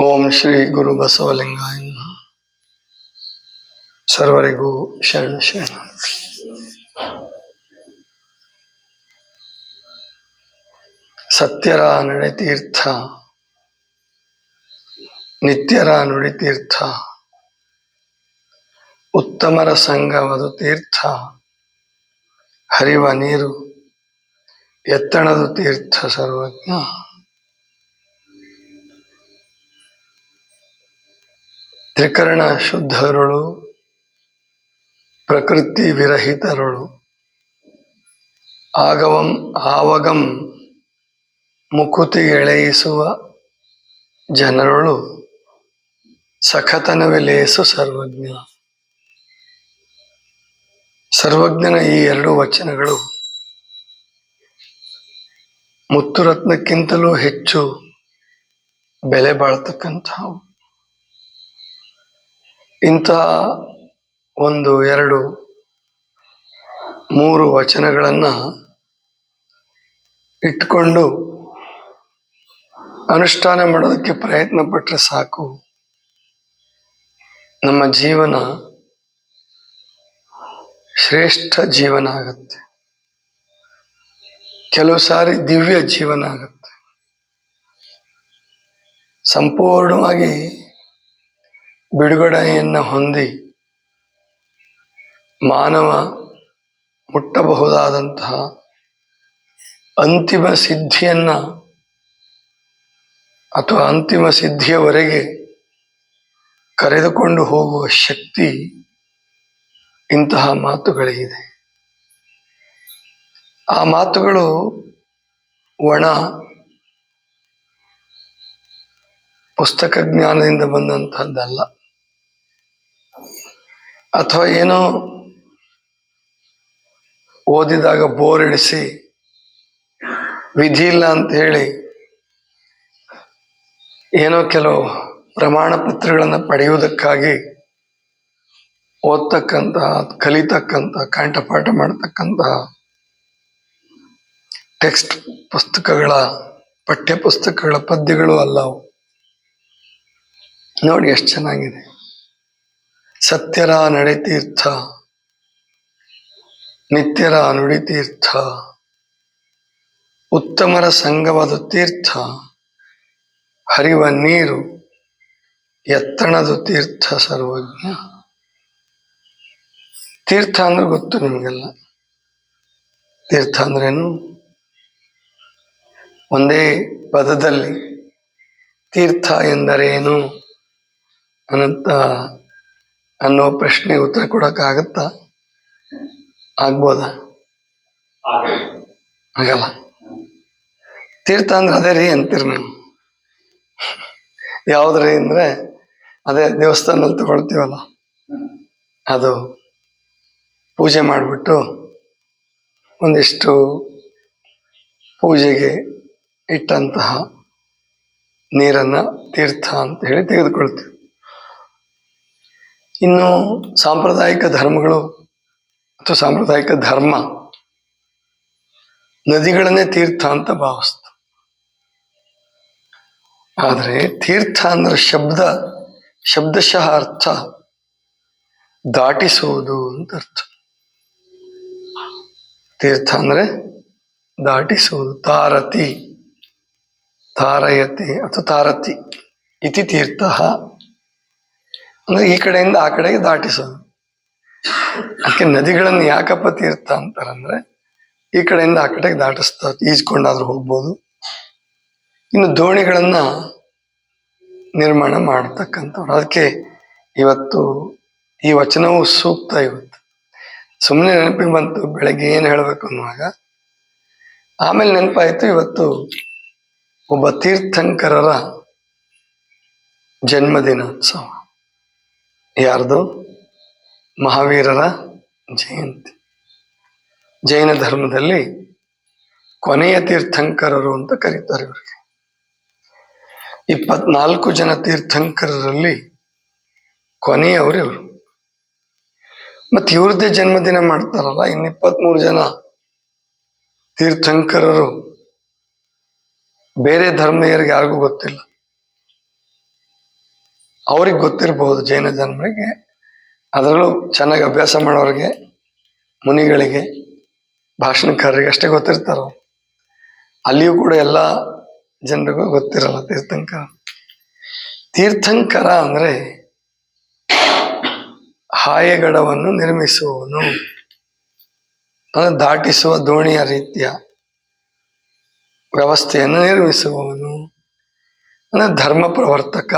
ಓಂ ಶ್ರೀ ಗುರು ಬಸವಲಿಂಗಾಯ. ಸರ್ವರಿಗೂ ಶರಣ ಶರಣ ಸತ್ಯರ ನುಡಿತೀರ್ಥ, ನಿತ್ಯರ ನುಡಿತೀರ್ಥ, ಉತ್ತಮರ ಸಂಗಮದು ತೀರ್ಥ, ಹರಿವ ನೀರು ಎತ್ತಣದು ತೀರ್ಥ ಸರ್ವಜ್ಞ ತ್ರಿಕರಣ ಶುದ್ಧರುಳು, ಪ್ರಕೃತಿ ವಿರಹಿತರುಳು. ಆಗವಂ ಆವಗಂ ಮುಕುತಿ ಎಳೆಯಿಸುವ ಜನರುಳು ಸಖತನವೇ ಲೇಸು ಸರ್ವಜ್ಞ. ಸರ್ವಜ್ಞನ ಈ ಎರಡು ವಚನಗಳು ಮುತ್ತುರತ್ನಕ್ಕಿಂತಲೂ ಹೆಚ್ಚು ಬೆಲೆ ಬಾಳ್ತಕ್ಕಂಥವು. ಇಂತಹ ಒಂದು ಎರಡು, ಮೂರು ವಚನಗಳನ್ನು ಇಟ್ಕೊಂಡು ಅನುಷ್ಠಾನ ಮಾಡೋದಕ್ಕೆ ಪ್ರಯತ್ನ ಪಟ್ಟರೆ ಸಾಕು. ನಮ್ಮ ಜೀವನ ಶ್ರೇಷ್ಠ ಜೀವನ ಆಗತ್ತೆ. ಕೆಲವು ಸಾರಿ ದಿವ್ಯ ಜೀವನ ಆಗತ್ತೆ. ಸಂಪೂರ್ಣವಾಗಿ ಬಿಡುಗಡೆಯನ್ನು ಹೊಂದಿ ಮಾನವ ಮುಟ್ಟಬಹುದಾದಂತಹ ಅಂತಿಮ ಸಿದ್ಧಿಯನ್ನ ಅಥವಾ ಅಂತಿಮ ಸಿದ್ಧಿಯವರೆಗೆ ಕರೆದುಕೊಂಡು ಹೋಗುವ ಶಕ್ತಿ ಇಂತಹ ಮಾತುಗಳಿಗಿದೆ. ಆ ಮಾತುಗಳು ಒಣ ಪುಸ್ತಕ ಜ್ಞಾನದಿಂದ ಬಂದಂತಹದ್ದಲ್ಲ. ಅಥವಾ ಏನೋ ಓದಿದಾಗ ಬೋರ್ ಇಡಿಸಿ ವಿಧಿ ಇಲ್ಲ ಅಂತ ಹೇಳಿ ಏನೋ ಕೆಲವು ಪ್ರಮಾಣ ಪತ್ರಗಳನ್ನು ಪಡೆಯುವುದಕ್ಕಾಗಿ ಓದ್ತಕ್ಕಂತಹ, ಕಲಿತಕ್ಕಂತಹ ಕಂಠಪಾಠ ಮಾಡತಕ್ಕಂತಹ ಟೆಕ್ಸ್ಟ್ ಪುಸ್ತಕಗಳ ಪಠ್ಯ ಪುಸ್ತಕಗಳ ಪದ್ಯಗಳು ಅಲ್ಲವು. ನೋಡಿ, ಎಷ್ಟು ಚೆನ್ನಾಗಿದೆ. ಸತ್ಯರ ನಡೆತೀರ್ಥ. ನಿತ್ಯರ ನುಡಿತೀರ್ಥ. ಉತ್ತಮರ ಸಂಗವಾದ ತೀರ್ಥ. ಹರಿವ ನೀರು ಎತ್ತಣದು ತೀರ್ಥ ಸರ್ವಜ್ಞ. ತೀರ್ಥ ಅಂದ್ರೆ ಗೊತ್ತು ನಿಮಗೆಲ್ಲ. ತೀರ್ಥ ಅಂದ್ರೇನು ಒಂದೇ ಪದದಲ್ಲಿ ತೀರ್ಥ ಎಂದರೇನು? ಅನ್ನಂತ ಅನ್ನೋ ಪ್ರಶ್ನೆ ಉತ್ತರ ಕೊಡೋಕ್ಕಾಗತ್ತಾ? ಆಗ್ಬೋದ? ಆಗಲ್ಲ. ತೀರ್ಥ ಅಂದ್ರೆ ಅದೇ ರೀ ಅಂತೀರಿ ನೀವು. ಯಾವ್ದ್ರಿ ಅಂದ್ರೆ ಅದೇ ದೇವಸ್ಥಾನದಲ್ಲಿ ತಗೊಳ್ತೀವಲ್ಲ? ಅದು ಪೂಜೆ ಮಾಡಿಬಿಟ್ಟು ಒಂದಿಷ್ಟು ಪೂಜೆಗೆ ಇಟ್ಟಂತಹ ನೀರನ್ನು ತೀರ್ಥ ಅಂತ ಹೇಳಿ ತೆಗೆದುಕೊಳ್ತೀವಿ. ಇನ್ನು ಸಾಂಪ್ರದಾಯಿಕ ಧರ್ಮಗಳು ಅಥವಾ ಸಾಂಪ್ರದಾಯಿಕ ಧರ್ಮ ನದಿಗಳನ್ನೇ ತೀರ್ಥ ಅಂತ ಭಾವಿಸ್ತು. ಆದರೆ ತೀರ್ಥ ಅಂದ್ರೆ ಶಬ್ದ, ಶಬ್ದಶಃ ಅರ್ಥ. ದಾಟಿಸುವುದು ಅಂತ ಅರ್ಥ. ತೀರ್ಥ ಅಂದ್ರೆ ದಾಟಿಸುವುದು, ತಾರತಿ, ತಾರಯತಿ ಅಥವಾ ತಾರತಿ ಇತಿ ತೀರ್ಥ. ಅಂದ್ರೆ ಈ ಕಡೆಯಿಂದ ಆ ಕಡೆಗೆ ದಾಟಿಸೋದು ಅದಕ್ಕೆ ನದಿಗಳನ್ನು ಯಾಕಪ್ಪ ತೀರ್ಥ ಅಂತಾರಂದ್ರೆ ಈ ಕಡೆಯಿಂದ ಆ ಕಡೆಗೆ ದಾಟಿಸ್ತಾ ಈಜ್ಕೊಂಡಾದ್ರೂ ಹೋಗ್ಬೋದು. ಇನ್ನು ದೋಣಿಗಳನ್ನ ನಿರ್ಮಾಣ ಮಾಡತಕ್ಕಂಥವ್ರು. ಅದಕ್ಕೆ ಇವತ್ತು ಈ ವಚನವು ಸೂಕ್ತ ಇವತ್ತು. ಸುಮ್ಮನೆ ನೆನಪಿಗೆ ಬಂತು, ಬೆಳಗ್ಗೆ ಏನು ಹೇಳಬೇಕು ಅನ್ನುವಾಗ, ಆಮೇಲೆ ನೆನಪಾಯಿತು ಇವತ್ತು ಒಬ್ಬ ತೀರ್ಥಂಕರರ ಜನ್ಮದಿನೋತ್ಸವ. ಯಾರ್ದು? ಮಹಾವೀರರ ಜಯಂತಿ. ಜೈನ ಧರ್ಮದಲ್ಲಿ ಕೊನೆಯ ತೀರ್ಥಂಕರರು ಅಂತ ಕರೀತಾರೆ ಇವರಿಗೆ. ಇಪ್ಪತ್ನಾಲ್ಕು ಜನ ತೀರ್ಥಂಕರರಲ್ಲಿ ಕೊನೆಯವರು ಇವರು. ಮತ್ತೆ ಇವ್ರದ್ದೇ ಜನ್ಮದಿನ ಮಾಡ್ತಾರಲ್ಲ, ಇನ್ನು ಇಪ್ಪತ್ಮೂರು ಜನ ತೀರ್ಥಂಕರರು ಬೇರೆ ಧರ್ಮೀಯರಿಗೆ ಯಾರಿಗೂ ಗೊತ್ತಿಲ್ಲ. ಅವ್ರಿಗೆ ಗೊತ್ತಿರಬಹುದು ಜೈನ ಜನ್ಮರಿಗೆ. ಅದರಲ್ಲೂ ಚೆನ್ನಾಗಿ ಅಭ್ಯಾಸ ಮಾಡೋರಿಗೆ, ಮುನಿಗಳಿಗೆ, ಭಾಷಣಕಾರರಿಗೆ ಅಷ್ಟೇ ಗೊತ್ತಿರ್ತಾರೋ. ಅಲ್ಲಿಯೂ ಕೂಡ ಎಲ್ಲ ಜನರಿಗೂ ಗೊತ್ತಿರಲ್ಲ ತೀರ್ಥಂಕರ. ತೀರ್ಥಂಕರ ಅಂದರೆ ಹಾಯಗಡವನ್ನು ನಿರ್ಮಿಸುವವನು. ದಾಟಿಸುವ ದೋಣಿಯ ರೀತಿಯ ವ್ಯವಸ್ಥೆಯನ್ನು ನಿರ್ಮಿಸುವವನು. ಅಂದರೆ ಧರ್ಮ ಪ್ರವರ್ತಕ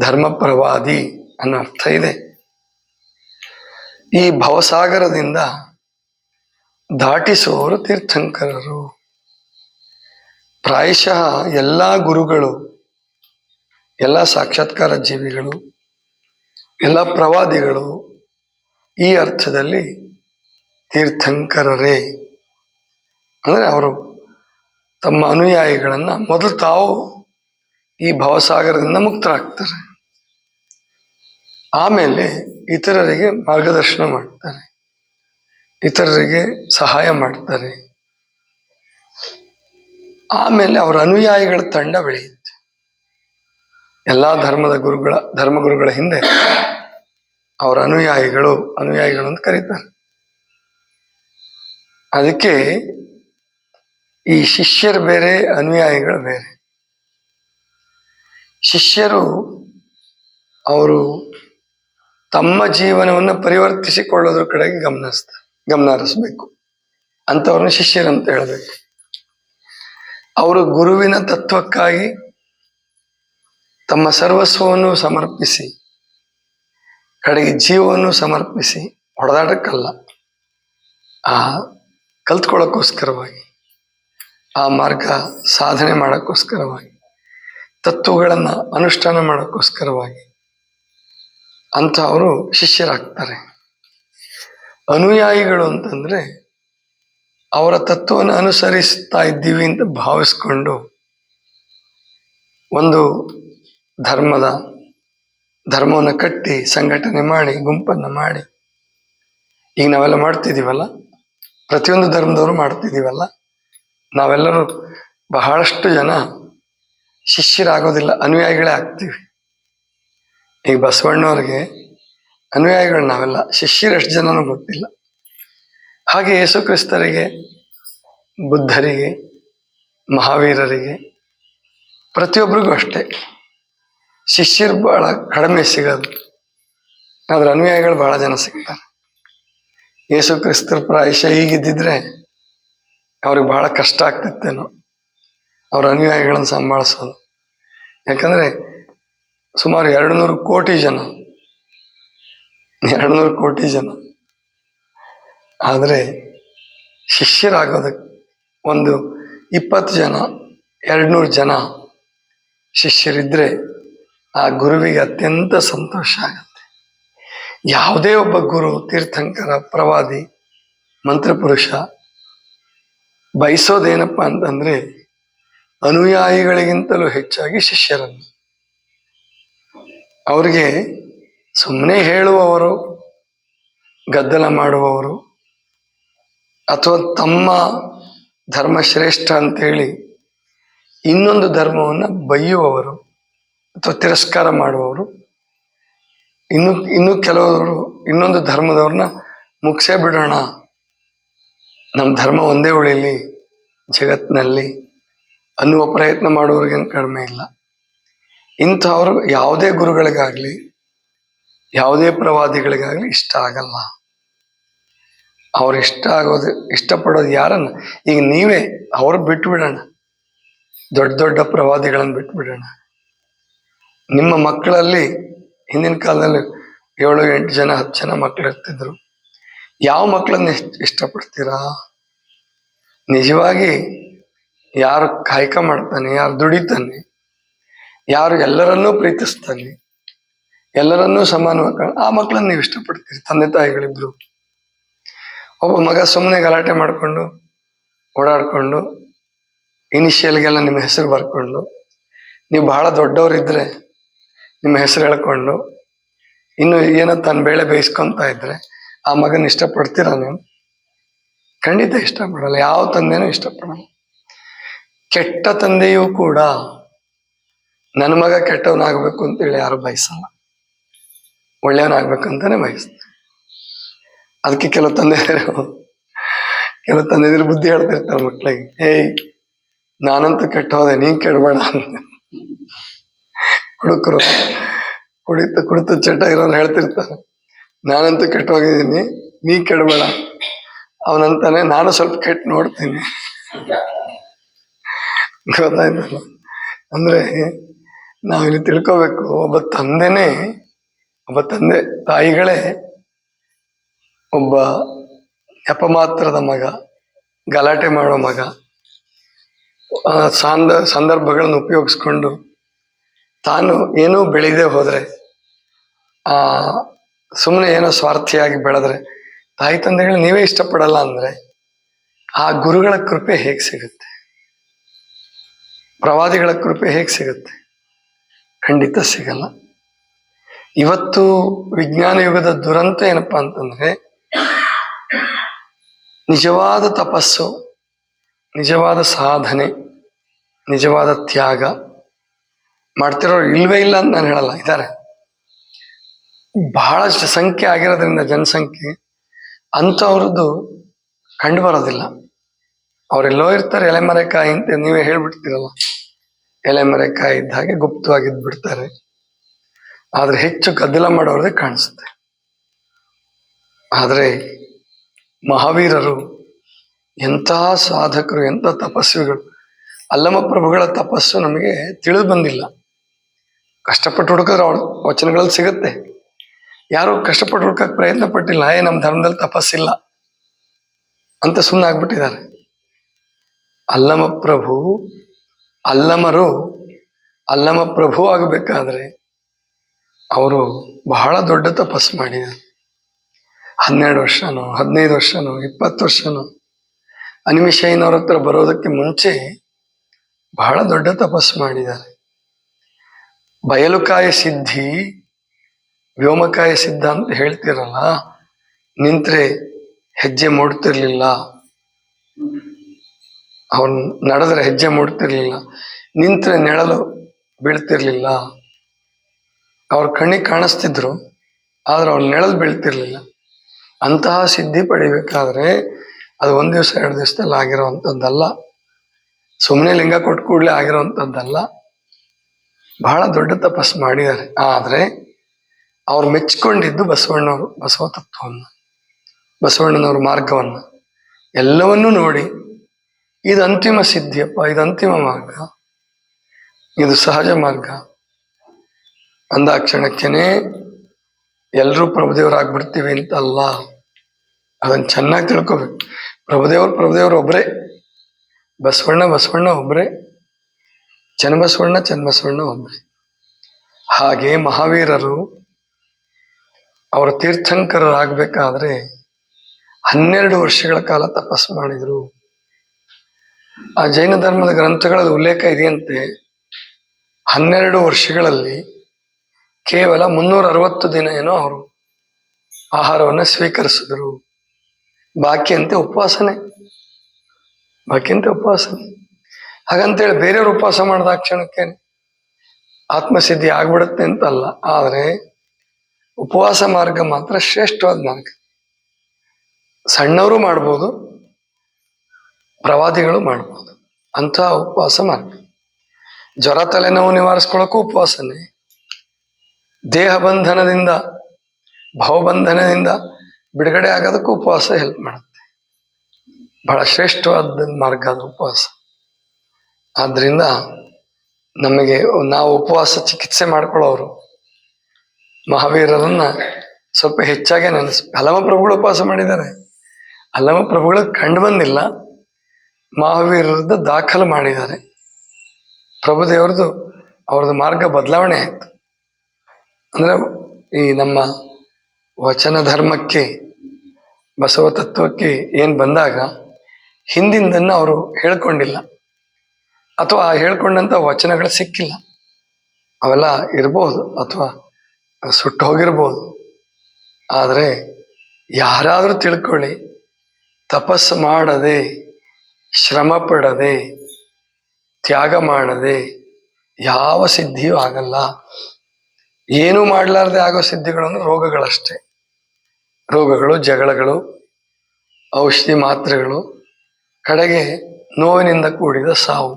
ಧರ್ಮ ಪ್ರವಾದಿ ಅನ್ನೋ ಅರ್ಥ ಇದೆ. ಈ ಭವಸಾಗರದಿಂದ ದಾಟಿಸುವವರು ತೀರ್ಥಂಕರರು. ಪ್ರಾಯಶಃ ಎಲ್ಲ ಗುರುಗಳು, ಎಲ್ಲ ಸಾಕ್ಷಾತ್ಕಾರ ಜೀವಿಗಳು, ಎಲ್ಲ ಪ್ರವಾದಿಗಳು ಈ ಅರ್ಥದಲ್ಲಿ ತೀರ್ಥಂಕರರೇ. ಅಂದರೆ ಅವರು ತಮ್ಮ ಅನುಯಾಯಿಗಳನ್ನು ಮೊದಲು ತಾವು ಈ ಭವಸಾಗರದಿಂದ ಮುಕ್ತರಾಗ್ತಾರೆ. ಆಮೇಲೆ ಇತರರಿಗೆ ಮಾರ್ಗದರ್ಶನ ಮಾಡ್ತಾರೆ. ಇತರರಿಗೆ ಸಹಾಯ ಮಾಡ್ತಾರೆ. ಆಮೇಲೆ ಅವರ ಅನುಯಾಯಿಗಳ ತಂಡ ಬೆಳೆಯುತ್ತೆ. ಎಲ್ಲಾ ಧರ್ಮದ ಗುರುಗಳ, ಧರ್ಮಗುರುಗಳ ಹಿಂದೆ ಅವರ ಅನುಯಾಯಿಗಳು ಅನುಯಾಯಿಗಳು ಅಂತ ಕರೀತಾರೆ. ಅದಕ್ಕೆ ಈ ಶಿಷ್ಯರು ಬೇರೆ, ಅನುಯಾಯಿಗಳು ಬೇರೆ. ಶಿಷ್ಯರು ಅವರು ತಮ್ಮ ಜೀವನವನ್ನು ಪರಿವರ್ತಿಸಿಕೊಳ್ಳೋದ್ರ ಕಡೆಗೆ ಗಮನಿಸ್ತಾರೆ ಗಮನ ಹರಿಸ್ಬೇಕು ಅಂಥವ್ರನ್ನ ಶಿಷ್ಯರಂತ ಹೇಳಬೇಕು. ಅವರು ಗುರುವಿನ ತತ್ವಕ್ಕಾಗಿ ತಮ್ಮ ಸರ್ವಸ್ವವನ್ನು ಸಮರ್ಪಿಸಿ, ಕಡೆಗೆ ಜೀವವನ್ನು ಸಮರ್ಪಿಸಿ ಹೊಡೆದಾಡಕ್ಕಲ್ಲ, ಆ ಕಲ್ತ್ಕೊಳ್ಳೋಕ್ಕೋಸ್ಕರವಾಗಿ, ಆ ಮಾರ್ಗ ಸಾಧನೆ ಮಾಡೋಕ್ಕೋಸ್ಕರವಾಗಿ, ತತ್ವಗಳನ್ನು ಅನುಷ್ಠಾನ ಮಾಡೋಕ್ಕೋಸ್ಕರವಾಗಿ ಅಂತ ಅವರು ಶಿಷ್ಯರಾಗ್ತಾರೆ. ಅನುಯಾಯಿಗಳು ಅಂತಂದ್ರೆ ಅವರ ತತ್ವವನ್ನು ಅನುಸರಿಸ್ತಾ ಇದ್ದೀವಿ ಅಂತ ಭಾವಿಸ್ಕೊಂಡು ಒಂದು ಧರ್ಮದ ಧರ್ಮವನ್ನು ಕಟ್ಟಿ ಸಂಘಟನೆ ಮಾಡಿ, ಗುಂಪನ್ನು ಮಾಡಿ, ಈಗ ನಾವೆಲ್ಲ ಮಾಡ್ತಿದ್ದೀವಲ್ಲ? ಪ್ರತಿಯೊಂದು ಧರ್ಮದವರು ಮಾಡ್ತಿದ್ದೀವಲ್ಲ? ನಾವೆಲ್ಲರೂ ಬಹಳಷ್ಟು ಜನ ಶಿಷ್ಯರಾಗೋದಿಲ್ಲ, ಅನುಯಾಯಿಗಳೇ ಆಗ್ತೀವಿ. ಈಗ ಬಸವಣ್ಣವ್ರಿಗೆ ಅನುಯಾಯಿಗಳು ನಾವೆಲ್ಲ, ಶಿಷ್ಯರು ಎಷ್ಟು ಜನನೂ ಗೊತ್ತಿಲ್ಲ. ಹಾಗೆ ಯೇಸು ಕ್ರಿಸ್ತರಿಗೆ, ಬುದ್ಧರಿಗೆ, ಮಹಾವೀರರಿಗೆ ಪ್ರತಿಯೊಬ್ಬರಿಗೂ ಅಷ್ಟೇ. ಶಿಷ್ಯರು ಬಹಳ ಕಡಿಮೆ ಸಿಗೋದು. ಆದರೆ ಅನುಯಾಯಿಗಳು ಬಹಳ ಜನ ಸಿಗ್ತಾರೆ. ಯೇಸು ಕ್ರಿಸ್ತರ ಪ್ರಾಯಶ ಹೀಗಿದ್ದಿದ್ರೆ ಅವ್ರಿಗೆ ಬಹಳ ಕಷ್ಟ ಆಗ್ತಿತ್ತೇನೋ. ಅವ್ರ ಅನುಯಾಯಿಗಳನ್ನು ಸಂಭಾಳಿಸೋದು. ಯಾಕಂದ್ರೆ ಸುಮಾರು ಎರಡು ನೂರು ಕೋಟಿ ಜನ. ಎರಡು ನೂರು ಕೋಟಿ ಜನ. ಆದರೆ ಶಿಷ್ಯರಾಗೋದಕ್ಕೆ ಒಂದು ಇಪ್ಪತ್ತು ಜನ ಎರಡು ನೂರು ಜನ ಶಿಷ್ಯರಿದ್ದರೆ ಆ ಗುರುವಿಗೆ ಅತ್ಯಂತ ಸಂತೋಷ ಆಗುತ್ತೆ. ಯಾವುದೇ ಒಬ್ಬ ಗುರು, ತೀರ್ಥಂಕರ, ಪ್ರವಾದಿ, ಮಂತ್ರಪುರುಷ ಬಯಸೋದೇನಪ್ಪ ಅಂತಂದ್ರೆ ಅನುಯಾಯಿಗಳಿಗಿಂತಲೂ ಹೆಚ್ಚಾಗಿ ಶಿಷ್ಯರನ್ನು. ಅವರಿಗೆ ಸುಮ್ಮನೆ ಹೇಳುವವರು, ಗದ್ದಲ ಮಾಡುವವರು, ಅಥವಾ ತಮ್ಮ ಧರ್ಮ ಶ್ರೇಷ್ಠ ಅಂತೇಳಿ ಇನ್ನೊಂದು ಧರ್ಮವನ್ನು ಬೈಯುವವರು ಅಥವಾ ತಿರಸ್ಕಾರ ಮಾಡುವವರು, ಇನ್ನು ಇನ್ನು ಕೆಲವರು ಇನ್ನೊಂದು ಧರ್ಮದವ್ರನ್ನ ಮುಗಿಸೇ ಬಿಡೋಣ. ನಮ್ಮ ಧರ್ಮ ಒಂದೇ ಉಳಿಲಿ ಜಗತ್ತಿನಲ್ಲಿ ಅನ್ನುವ ಪ್ರಯತ್ನ ಮಾಡುವವ್ರಿಗೇನು ಕಡಿಮೆ ಇಲ್ಲ. ಇಂಥವ್ರು ಯಾವುದೇ ಗುರುಗಳಿಗಾಗ್ಲಿ, ಯಾವುದೇ ಪ್ರವಾದಿಗಳಿಗಾಗ್ಲಿ ಇಷ್ಟ ಆಗಲ್ಲ. ಅವ್ರು ಇಷ್ಟ ಆಗೋದು, ಇಷ್ಟಪಡೋದು ಯಾರನ್ನ? ಈಗ ನೀವೇ, ಅವ್ರು ಬಿಟ್ಟು ಬಿಡೋಣ ದೊಡ್ಡ ದೊಡ್ಡ ಪ್ರವಾದಿಗಳನ್ನು ಬಿಟ್ಟು ಬಿಡೋಣ ನಿಮ್ಮ ಮಕ್ಕಳಲ್ಲಿ ಹಿಂದಿನ ಕಾಲದಲ್ಲಿ ಏಳು, ಎಂಟು ಜನ, ಹತ್ತು ಜನ ಮಕ್ಕಳು ಇರ್ತಿದ್ರು ಯಾವ ಮಕ್ಕಳನ್ನ ಇಷ್ಟ ಇಷ್ಟಪಡ್ತೀರಾ? ನಿಜವಾಗಿ ಯಾರು ಕಾಯಕ ಮಾಡ್ತಾನೆ, ಯಾರು ದುಡಿತಾನೆ? ಯಾರು ಎಲ್ಲರನ್ನೂ ಪ್ರೀತಿಸ್ತಾನೆ. ಎಲ್ಲರನ್ನೂ ಸಮಾನವಾಗಿ ಆ ಮಕ್ಕಳನ್ನ ನೀವು ಇಷ್ಟಪಡ್ತೀರಿ, ತಂದೆ ತಾಯಿಗಳಿಬ್ರು. ಒಬ್ಬ ಮಗ ಸುಮ್ಮನೆ ಗಲಾಟೆ ಮಾಡಿಕೊಂಡು, ಓಡಾಡಿಕೊಂಡು ಇನಿಷಿಯಲ್ಗೆಲ್ಲ ನಿಮ್ಮ ಹೆಸರು ಬರ್ಕೊಂಡು, ನೀವು ಬಹಳ ದೊಡ್ಡವರಿದ್ರೆ ನಿಮ್ಮ ಹೆಸರು ಹೇಳ್ಕೊಂಡು, ಇನ್ನು ಏನೋ ತನ್ನ ಬೇಳೆ ಬೇಯಿಸ್ಕೊಂತ ಇದ್ರೆ ಆ ಮಗನ ಇಷ್ಟಪಡ್ತೀರ ನೀವು? ಖಂಡಿತ ಇಷ್ಟಪಡಲ್ಲ, ಯಾವ ತಂದೆನೂ ಇಷ್ಟಪಡಲ್ಲ. ಕೆಟ್ಟ ತಂದೆಯೂ ಕೂಡ ನನ್ನ ಮಗ ಕೆಟ್ಟವನಾಗಬೇಕು ಅಂತೇಳಿ ಯಾರು ಬಯಸಲ್ಲ. ಒಳ್ಳೆಯವನಾಗ್ಬೇಕಂತಾನೆ ಬಯಸ್ತಾರೆ ಅದಕ್ಕೆ ಕೆಲವು ತಂದೆ ಕೆಲವು ತಂದೆದಿರು ಬುದ್ಧಿ ಹೇಳ್ತಿರ್ತಾರೆ ಮಕ್ಳಿಗೆ ಏಯ್ ನಾನಂತೂ ಕೆಟ್ಟ ಹೋದೆ ನೀನ್ ಕೆಡಬೇಡ ಹುಡುಕರು, ಕುಡಿತ ಕುಡಿತ ಚಟ ಇರೋರು ಹೇಳ್ತಿರ್ತಾರೆ, ನಾನಂತೂ ಕೆಟ್ಟ ಹೋಗಿದ್ದೀನಿ ನೀ ಕೆಡಬೇಡ. ಅವನಂತಾನೆ ನಾನು ಸ್ವಲ್ಪ ಕೆಟ್ಟು ನೋಡ್ತೀನಿ. ಗೊತ್ತಾಯ್ತಲ್ಲ? ಅಂದ್ರೆ ನಾವಿಲ್ಲಿ ತಿಳ್ಕೋಬೇಕು. ಒಬ್ಬ ತಂದೆನೇ, ಒಬ್ಬ ತಂದೆ ತಾಯಿಗಳೇ ಒಬ್ಬ ಅಪಮಾತ್ರದ ಮಗ, ಗಲಾಟೆ ಮಾಡೋ ಮಗ ಸಾಂದ, ಸಂದರ್ಭಗಳನ್ನು ಉಪಯೋಗಿಸ್ಕೊಂಡು ತಾನು ಏನೂ ಬೆಳೆದೇ ಹೋದರೆ, ಆ ಸುಮ್ಮನೆ ಏನೋ ಸ್ವಾರ್ಥಿಯಾಗಿ ಬೆಳೆದ್ರೆ, ತಾಯಿ ತಂದೆಗಳು ನೀವೇ ಇಷ್ಟಪಡಲ್ಲ ಅಂದರೆ ಆ ಗುರುಗಳ ಕೃಪೆ ಹೇಗೆ ಸಿಗುತ್ತೆ? ಪ್ರವಾದಿಗಳ ಕೃಪೆ ಹೇಗೆ ಸಿಗುತ್ತೆ? ಖಂಡಿತ ಸಿಗಲ್ಲ. ಇವತ್ತು ವಿಜ್ಞಾನ ಯುಗದ ದುರಂತ ಏನಪ್ಪಾ ಅಂತಂದ್ರೆ, ನಿಜವಾದ ತಪಸ್ಸು, ನಿಜವಾದ ಸಾಧನೆ, ನಿಜವಾದ ತ್ಯಾಗ ಮಾಡ್ತಿರೋರು ಇಲ್ವೇ ಇಲ್ಲ ಅಂತ ನಾನು ಹೇಳಲ್ಲ ಇದ್ದಾರೆ ಬಹಳಷ್ಟು ಸಂಖ್ಯೆ ಆಗಿರೋದ್ರಿಂದ ಜನಸಂಖ್ಯೆ ಅಂಥವ್ರದ್ದು ಕಂಡು ಬರೋದಿಲ್ಲ. ಅವರೆಲ್ಲೋ ಇರ್ತಾರೆ ಎಲೆಮರೆಕಾಯಿ ಅಂತ ನೀವೇ ಹೇಳ್ಬಿಡ್ತೀರಲ್ಲ ಎಲೆಮರೆಕಾಯಿ ಇದ್ದ ಹಾಗೆ ಗುಪ್ತವಾಗಿದ್ದು ಬಿಡ್ತಾರೆ ಆದ್ರೆ ಹೆಚ್ಚು ಗದ್ದಲ ಮಾಡೋರದೇ ಕಾಣಿಸುತ್ತೆ. ಆದರೆ ಮಹಾವೀರರು ಎಂಥ ಸಾಧಕರು, ಎಂಥ ತಪಸ್ವಿಗಳು ಅಲ್ಲಮ ಪ್ರಭುಗಳ ತಪಸ್ಸು ನಮಗೆ ತಿಳಿದು ಬಂದಿಲ್ಲ. ಕಷ್ಟಪಟ್ಟು ಹುಡುಕಿದ್ರೆ ಅವ್ರ ವಚನಗಳಲ್ಲಿ ಸಿಗುತ್ತೆ. ಯಾರು ಕಷ್ಟಪಟ್ಟು ಹುಡುಕಕ್ಕೆ ಪ್ರಯತ್ನ ಪಟ್ಟಿಲ್ಲ, ಏ, ನಮ್ಮ ಧರ್ಮದಲ್ಲಿ ತಪಸ್ಸಿಲ್ಲ ಅಂತ ಸುಮ್ಮನೆ ಆಗ್ಬಿಟ್ಟಿದ್ದಾರೆ ಅಲ್ಲಮ ಪ್ರಭು ಅಲ್ಲಮರು ಅಲ್ಲಮ ಪ್ರಭು ಆಗಬೇಕಾದ್ರೆ ಅವರು ಬಹಳ ದೊಡ್ಡ ತಪಸ್ಸು ಮಾಡಿದ್ದಾರೆ ಹನ್ನೆರಡು ವರ್ಷನೋ, ಹದಿನೈದು ವರ್ಷನೋ, ಇಪ್ಪತ್ತು ವರ್ಷನೋ, ಅನಿಮಿಷಯ್ಯನವ್ರ ಹತ್ರ ಬರೋದಕ್ಕೆ ಮುಂಚೆ ಬಹಳ ದೊಡ್ಡ ತಪಸ್ಸು ಮಾಡಿದ್ದಾರೆ ಬಯಲುಕಾಯ ಸಿದ್ಧಿ, ವ್ಯೋಮಕಾಯ ಸಿದ್ಧ ಅಂತ ಹೇಳ್ತಿರಲ್ಲ, ನಿಂತ್ರೆ ಹೆಜ್ಜೆ ಮೂಡ್ತಿರ್ಲಿಲ್ಲ. ಅವನ್ ನಡೆದ್ರೆ ಹೆಜ್ಜೆ ಮೂಡ್ತಿರ್ಲಿಲ್ಲ, ನಿಂತ್ರೆ ನೆಳಲು ಬೀಳ್ತಿರ್ಲಿಲ್ಲ. ಅವ್ರ ಕಣ್ಣಿಗೆ ಕಾಣಿಸ್ತಿದ್ರು, ಆದ್ರೆ ಅವ್ರು ನೆಳಲು ಬೀಳ್ತಿರ್ಲಿಲ್ಲ. ಅಂತಹ ಸಿದ್ಧಿ ಪಡಿಬೇಕಾದ್ರೆ ಅದು ಒಂದು ದಿವಸ, ಎರಡು ದಿವಸದಲ್ಲಿ ಆಗಿರೋವಂಥದ್ದಲ್ಲ. ಸುಮ್ಮನೆ ಲಿಂಗ ಕೊಟ್ಟು ಕೂಡಲೇ ಆಗಿರೋವಂಥದ್ದಲ್ಲ. ಬಹಳ ದೊಡ್ಡ ತಪಸ್ಸು ಮಾಡಿದ್ದಾರೆ. ಆದರೆ ಅವ್ರು ಮೆಚ್ಕೊಂಡಿದ್ದು ಬಸವಣ್ಣವರು ಬಸವ ತತ್ವವನ್ನು ಬಸವಣ್ಣನವ್ರ ಮಾರ್ಗವನ್ನು. ಎಲ್ಲವನ್ನೂ ನೋಡಿ ಇದು ಅಂತಿಮ ಸಿದ್ಧಿಯಪ್ಪ, ಇದು ಅಂತಿಮ ಮಾರ್ಗ, ಇದು ಸಹಜ ಮಾರ್ಗ. ಅಂದಾಕ್ಷಣಕ್ಕೇನೆ ಎಲ್ಲರೂ ಪ್ರಭುದೇವರಾಗ್ಬಿಡ್ತೀವಿ ಅಂತ ಅಲ್ಲ ಅದನ್ನ ಚೆನ್ನಾಗಿ ತಿಳ್ಕೊಬೇಕು. ಪ್ರಭುದೇವರು ಪ್ರಭುದೇವರು ಒಬ್ಬರೇ ಬಸವಣ್ಣ ಬಸವಣ್ಣ ಒಬ್ಬರೇ ಚನ್ನಬಸವಣ್ಣ ಚನ್ನಬಸವಣ್ಣ ಒಬ್ಬರೇ ಹಾಗೆ ಮಹಾವೀರರು ಅವರ ತೀರ್ಥಂಕರರಾಗಬೇಕಾದ್ರೆ ಹನ್ನೆರಡು ವರ್ಷಗಳ ಕಾಲ ತಪಸ್ಸು ಮಾಡಿದ್ರು. ಆ ಜೈನ ಧರ್ಮದ ಗ್ರಂಥಗಳಲ್ಲಿ ಉಲ್ಲೇಖ ಇದೆಯಂತೆ, ಹನ್ನೆರಡು ವರ್ಷಗಳಲ್ಲಿ ಕೇವಲ ಮುನ್ನೂರ ಅರವತ್ತು ದಿನ ಏನೋ ಅವರು ಆಹಾರವನ್ನು ಸ್ವೀಕರಿಸಿದ್ರು. ಬಾಕಿಯಂತೆ ಉಪವಾಸನೆ. ಬಾಕಿಯಂತೆ ಉಪವಾಸನೆ. ಹಾಗಂತೇಳಿ ಬೇರೆಯವ್ರು ಉಪವಾಸ ಮಾಡಿದ ಕ್ಷಣಕ್ಕೆ ಆತ್ಮಸಿದ್ಧಿ ಆಗ್ಬಿಡುತ್ತೆ ಅಂತಲ್ಲ, ಆದರೆ ಉಪವಾಸ ಮಾರ್ಗ ಮಾತ್ರ ಶ್ರೇಷ್ಠವಾದ ಮಾರ್ಗ. ಸಣ್ಣವರು ಮಾಡ್ಬೋದು ಪ್ರವಾದಿಗಳು ಮಾಡ್ಬೋದು. ಅಂತಹ ಉಪವಾಸ ಮಾರ್ಗ ಜ್ವರ ತಲೆನೋವು ನಿವಾರಿಸ್ಕೊಳ್ಳೋಕ್ಕೂ ಉಪವಾಸನೇ. ದೇಹ ಬಂಧನದಿಂದ ಭಾವಬಂಧನದಿಂದ ಬಿಡುಗಡೆ ಆಗೋದಕ್ಕೂ ಉಪವಾಸ ಹೆಲ್ಪ್ ಮಾಡುತ್ತೆ. ಬಹಳ ಶ್ರೇಷ್ಠವಾದ ಮಾರ್ಗ ಅದು ಉಪವಾಸ. ಆದ್ದರಿಂದ ನಮಗೆ ನಾವು ಉಪವಾಸ ಚಿಕಿತ್ಸೆ ಮಾಡ್ಕೊಳ್ಳೋರು ಮಹಾವೀರರನ್ನ ಸ್ವಲ್ಪ ಹೆಚ್ಚಾಗಿ ನೆನೆಸ್ ಹಲವ ಪ್ರಭುಗಳು ಉಪವಾಸ ಮಾಡಿದ್ದಾರೆ. ಹಲವ ಪ್ರಭುಗಳು ಕಂಡು ಬಂದಿಲ್ಲ. ಮಹಾವೀರರದ್ದು ದಾಖಲು ಮಾಡಿದ್ದಾರೆ. ಪ್ರಭುದೇವರದು ಅವ್ರದ್ದು ಮಾರ್ಗ ಬದಲಾವಣೆ ಆಯಿತು. ಅಂದರೆ ಈ ನಮ್ಮ ವಚನ ಧರ್ಮಕ್ಕೆ, ಬಸವ ತತ್ವಕ್ಕೆ ಏನು ಬಂದಾಗ ಹಿಂದಿಂದನ್ನು ಅವರು ಹೇಳ್ಕೊಂಡಿಲ್ಲ. ಅಥವಾ ಆ ಹೇಳ್ಕೊಂಡಂಥ ವಚನಗಳು ಸಿಕ್ಕಿಲ್ಲ. ಅವೆಲ್ಲ ಇರ್ಬೋದು ಅಥವಾ ಸುಟ್ಟು ಹೋಗಿರ್ಬೋದು. ಆದರೆ ಯಾರಾದರೂ ತಿಳ್ಕೊಳ್ಳಿ, ತಪಸ್ಸು ಮಾಡದೆ ಶ್ರಮ ಪಡದೆ ತ್ಯಾಗ ಮಾಡದೆ ಯಾವ ಸಿದ್ಧಿಯೂ ಆಗಲ್ಲ. ಏನೂ ಮಾಡಲಾರ್ದೆ ಆಗೋ ಸಿದ್ಧಿಗಳು ರೋಗಗಳಷ್ಟೇ. ರೋಗಗಳು, ಜಗಳಗಳು, ಔಷಧಿ ಮಾತ್ರೆಗಳು, ಕಡೆಗೆ ನೋವಿನಿಂದ ಕೂಡಿದ ಸಾವು.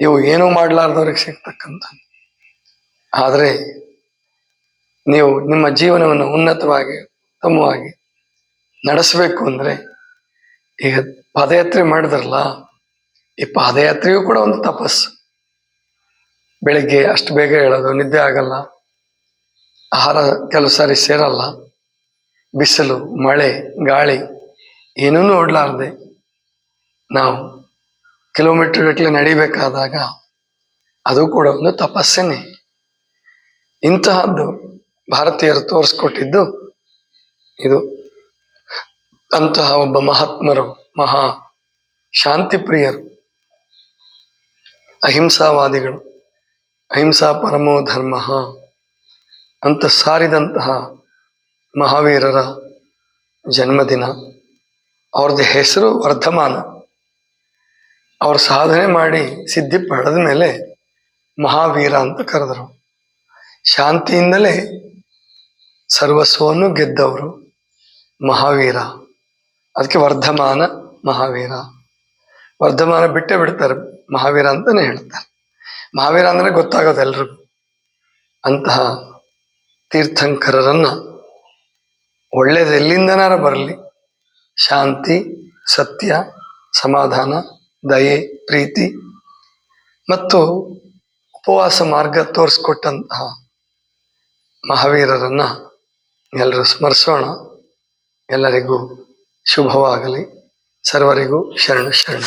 ಇವು ಏನೂ ಮಾಡಲಾರ್ದವ್ರಿಗೆ ಸಿಗ್ತಕ್ಕಂಥ ಆದರೆ ನೀವು ನಿಮ್ಮ ಜೀವನವನ್ನು ಉನ್ನತವಾಗಿ, ಉತ್ತಮವಾಗಿ ನಡೆಸಬೇಕು ಅಂದರೆ ಈಗ ಪಾದಯಾತ್ರೆ ಮಾಡಿದ್ರಲ್ಲ, ಈ ಪಾದಯಾತ್ರೆಯೂ ಕೂಡ ಒಂದು ತಪಸ್ಸು. ಬೆಳಿಗ್ಗೆ ಅಷ್ಟು ಬೇಗ ಹೇಳೋದು, ನಿದ್ದೆ ಆಗಲ್ಲ, ಆಹಾರ ಕೆಲವು ಸಾರಿ ಸೇರಲ್ಲ, ಬಿಸಿಲು, ಮಳೆ, ಗಾಳಿ, ಏನೂ ನೋಡಲಾರ್ದೆ. ನಾವು ಕಿಲೋಮೀಟರ್ ಗಟ್ಟಲೆ ನಡಿಬೇಕಾದಾಗ ಅದು ಕೂಡ ಒಂದು ತಪಸ್ಸೇನೆ. ಇಂತಹದ್ದು ಭಾರತೀಯರು ತೋರಿಸ್ಕೊಟ್ಟಿದ್ದು ಇದು ಅಂತಹ ಒಬ್ಬ ಮಹಾತ್ಮರು. ಮಹಾ ಶಾಂತಿ ಪ್ರಿಯರು ಅಹಿಂಸಾವಾದಿಗಳು, ಅಹಿಂಸಾ ಪರಮೋ ಧರ್ಮ ಅಂತ ಸಾರಿದಂತಹ ಮಹಾವೀರರ ಜನ್ಮದಿನ. ಅವ್ರದ್ದು ಹೆಸರು ವರ್ಧಮಾನ. ಅವ್ರ ಸಾಧನೆ ಮಾಡಿ ಸಿದ್ಧಿ ಪಡೆದ ಮೇಲೆ ಮಹಾವೀರ ಅಂತ ಕರೆದರು. ಶಾಂತಿಯಿಂದಲೇ ಸರ್ವಸ್ವವನ್ನು ಗೆದ್ದವರು ಮಹಾವೀರ. ಅದಕ್ಕೆ ವರ್ಧಮಾನ ಮಹಾವೀರ. ವರ್ಧಮಾನ ಬಿಟ್ಟೇ ಬಿಡ್ತಾರೆ ಮಹಾವೀರ ಅಂತಾನೆ ಹೇಳ್ತಾರೆ. ಮಹಾವೀರ ಅಂದ್ರೆ ಗೊತ್ತಾಗೋದು ಎಲ್ರಿಗೂ. ಅಂತಹ ತೀರ್ಥಂಕರರನ್ನ ಒಳ್ಳೇದು ಎಲ್ಲಿಂದನಾರ ಬರಲಿ. ಶಾಂತಿ, ಸತ್ಯ, ಸಮಾಧಾನ, ದಯೆ, ಪ್ರೀತಿ ಮತ್ತು ಉಪವಾಸ ಮಾರ್ಗ ತೋರಿಸ್ಕೊಟ್ಟಂತಹ ಮಹಾವೀರರನ್ನ ಎಲ್ಲರೂ ಸ್ಮರಿಸೋಣ. ಎಲ್ಲರಿಗೂ ಶುಭವಾಗಲಿ. ಸರ್ವರಿಗೂ ಶರಣು ಶರಣ.